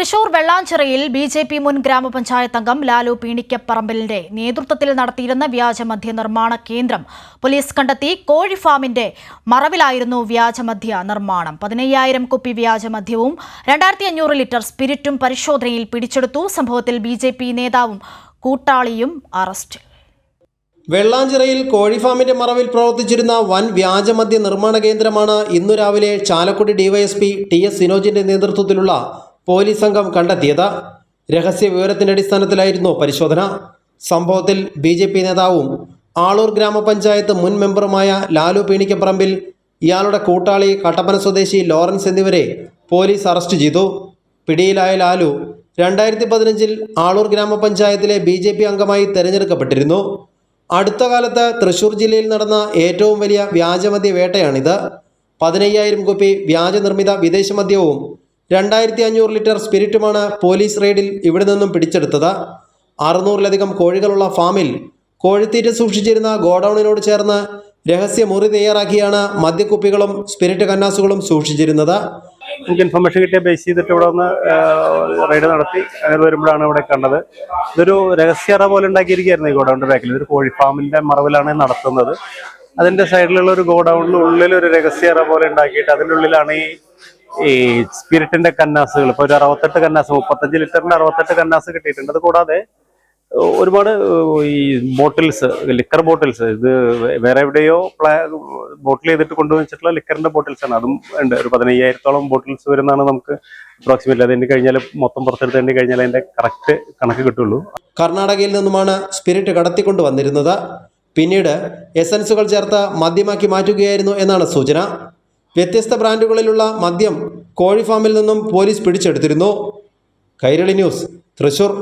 തൃശൂർ വെള്ളാഞ്ചിറയിൽ B J P മുൻ ഗ്രാമപഞ്ചായത്ത് അംഗം ലാലു പീണിക്കപ്പറമ്പലിന്റെ നേതൃത്വത്തിൽ നടത്തിയിരുന്ന വ്യാജമദ്യ നിർമ്മാണ കേന്ദ്രം പോലീസ് കണ്ടെത്തി കോഴി ഫാമിന്റെ മറവിലായിരുന്നു വ്യാജമദ്യ നിർമ്മാണം. പതിനയ്യായിരം കുപ്പി വ്യാജമദ്യവും രണ്ടായിരത്തി അഞ്ഞൂറ് ലിറ്റർ സ്പിരിറ്റും പരിശോധനയിൽ പിടിച്ചെടുത്തു. സംഭവത്തിൽ ബി ജെ പി നേതാവും കൂട്ടാളിയും അറസ്റ്റിൽ വെള്ളാഞ്ചിറയിൽ കോഴിഫാമിന്റെ മറവിൽ പ്രവർത്തിച്ചിരുന്ന വൻ വ്യാജമദ്യ നിർമ്മാണ കേന്ദ്രമാണ് ഇന്നു രാവിലെ ചാലക്കുടി ഡിവൈഎസ്പി ടി എസ് സിനോജിന്റെ നേതൃത്വത്തിലുള്ള പോലീസ് സംഘം കണ്ടെത്തിയത്. രഹസ്യ വിവരത്തിന്റെ അടിസ്ഥാനത്തിലായിരുന്നു പരിശോധന. സംഭവത്തിൽ ബി ജെ പി നേതാവും ആളൂർ ഗ്രാമപഞ്ചായത്ത് മുൻ മെമ്പറുമായ ലാലു പീണിക്കപ്പറമ്പിൽ ഇയാളുടെ കൂട്ടാളി കട്ടപ്പന സ്വദേശി ലോറൻസ് എന്നിവരെ പോലീസ് അറസ്റ്റ് ചെയ്തു. പിടിയിലായ ലാലു രണ്ടായിരത്തി പതിനഞ്ചിൽ ആളൂർ ഗ്രാമപഞ്ചായത്തിലെ ബി ജെ പി അംഗമായി തെരഞ്ഞെടുക്കപ്പെട്ടിരുന്നു. അടുത്ത കാലത്ത് തൃശൂർ ജില്ലയിൽ നടന്ന ഏറ്റവും വലിയ വ്യാജമദ്യ വേട്ടയാണിത് പതിനയ്യായിരം കുപ്പി വ്യാജനിർമ്മിത വിദേശ മദ്യവും രണ്ടായിരത്തി അഞ്ഞൂറ് ലിറ്റർ സ്പിരിറ്റുമാണ് പോലീസ് റെയ്ഡിൽ ഇവിടെ നിന്നും പിടിച്ചെടുത്തത്. അറുന്നൂറിലധികം കോഴികളുള്ള ഫാമിൽ കോഴിത്തീറ്റ സൂക്ഷിച്ചിരുന്ന ഗോഡൌണിനോട് ചേർന്ന് രഹസ്യ മുറി തയ്യാറാക്കിയാണ് മദ്യക്കുപ്പികളും സ്പിരിറ്റ് കന്നാസുകളും സൂക്ഷിച്ചിരുന്നത്. നമുക്ക് ഇൻഫർമേഷൻ കിട്ടിയ ബേസ് ചെയ്തിട്ട് ഇവിടെ ഒന്ന് റെയ്ഡ് നടത്തി. അങ്ങനെ വരുമ്പോഴാണ് ഇവിടെ കണ്ടത്. ഇതൊരു രഹസ്യറ പോലെ ഉണ്ടാക്കിയിരിക്കുകയായിരുന്നു ഈ ഗോഡൌണിന്റെ ബാക്കിൽ ഇതൊരു കോഴി ഫാമിന്റെ മറവിലാണ് നടത്തുന്നത്. അതിന്റെ സൈഡിലുള്ള ഒരു ഗോഡൗണിന്റെ ഉള്ളിൽ ഒരു രഹസ്യറ പോലെ ഉണ്ടാക്കിയിട്ട് അതിനുള്ളിലാണ് ഈ ഈ സ്പിരിറ്റിന്റെ കന്നാസുകൾ ഇപ്പൊ ഒരു അറുപത്തെട്ട് കന്നാസ് മുപ്പത്തഞ്ച് ലിറ്ററിന്റെ അറുപത്തെട്ട് കന്നാസ് കിട്ടിയിട്ടുണ്ട്. അത് കൂടാതെ ഒരുപാട് ഈ ബോട്ടിൽസ് ലിക്കർ ബോട്ടിൽസ് ഇത് വേറെ എവിടെയോ ബോട്ടിൽ ചെയ്തിട്ട് കൊണ്ടുവച്ചിട്ടുള്ള ലിക്കറിന്റെ ബോട്ടിൽസ് ആണ്. അതും ഉണ്ട്. ഒരു പതിനയ്യായിരത്തോളം ബോട്ടിൽസ് വരുന്നതാണ് നമുക്ക് അപ്രോക്സിമേറ്റ്ലി അത് കഴിഞ്ഞാൽ മൊത്തം പുറത്തെടുത്ത് കഴിഞ്ഞാൽ അതിന്റെ കറക്റ്റ് കണക്ക് കിട്ടുള്ളൂ. കർണാടകയിൽ നിന്നുമാണ് സ്പിരിറ്റ് കടത്തിക്കൊണ്ട് വന്നിരുന്നത് പിന്നീട് എസൻസുകൾ ചേർത്ത് മദ്യമാക്കി മാറ്റുകയായിരുന്നു എന്നാണ് സൂചന. വ്യത്യസ്ത ബ്രാൻഡുകളിലുള്ള മദ്യം കോഴി ഫാമിൽ നിന്നും പോലീസ് പിടിച്ചെടുത്തിരുന്നു. കൈരളി ന്യൂസ് തൃശൂർ.